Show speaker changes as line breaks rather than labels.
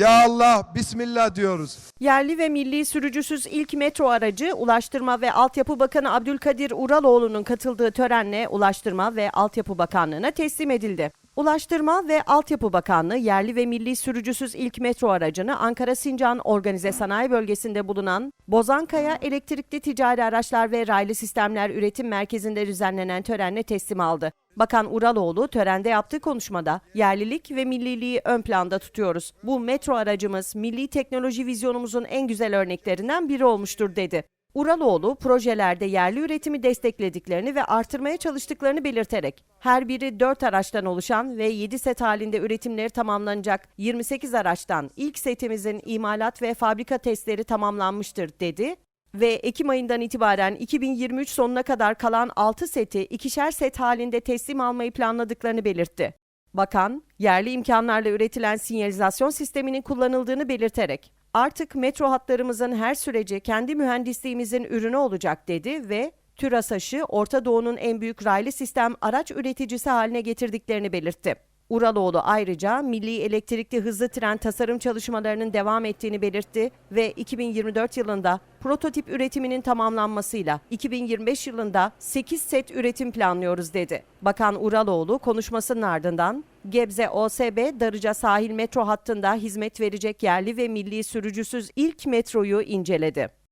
Ya Allah, Bismillah diyoruz.
Yerli ve milli sürücüsüz ilk metro aracı Ulaştırma ve Altyapı Bakanı Abdülkadir Uraloğlu'nun katıldığı törenle Ulaştırma ve Altyapı Bakanlığı'na teslim edildi. Ulaştırma ve Altyapı Bakanlığı yerli ve milli sürücüsüz ilk metro aracını Ankara Sincan Organize Sanayi Bölgesi'nde bulunan Bozankaya Elektrikli Ticari Araçlar ve Raylı Sistemler Üretim Merkezi'nde düzenlenen törenle teslim aldı. Bakan Uraloğlu törende yaptığı konuşmada yerlilik ve milliliği ön planda tutuyoruz. Bu metro aracımız milli teknoloji vizyonumuzun en güzel örneklerinden biri olmuştur dedi. Uraloğlu projelerde yerli üretimi desteklediklerini ve artırmaya çalıştıklarını belirterek her biri 4 araçtan oluşan ve 7 set halinde üretimleri tamamlanacak 28 araçtan ilk setimizin imalat ve fabrika testleri tamamlanmıştır dedi ve Ekim ayından itibaren 2023 sonuna kadar kalan 6 seti ikişer set halinde teslim almayı planladıklarını belirtti. Bakan, yerli imkanlarla üretilen sinyalizasyon sisteminin kullanıldığını belirterek, artık metro hatlarımızın her süreci kendi mühendisliğimizin ürünü olacak dedi ve TÜRASAŞ'ı Orta Doğu'nun en büyük raylı sistem araç üreticisi haline getirdiklerini belirtti. Uraloğlu ayrıca milli elektrikli hızlı tren tasarım çalışmalarının devam ettiğini belirtti ve 2024 yılında prototip üretiminin tamamlanmasıyla 2025 yılında 8 set üretim planlıyoruz dedi. Bakan Uraloğlu konuşmasının ardından Gebze OSB Darıca sahil metro hattında hizmet verecek yerli ve milli sürücüsüz ilk metroyu inceledi.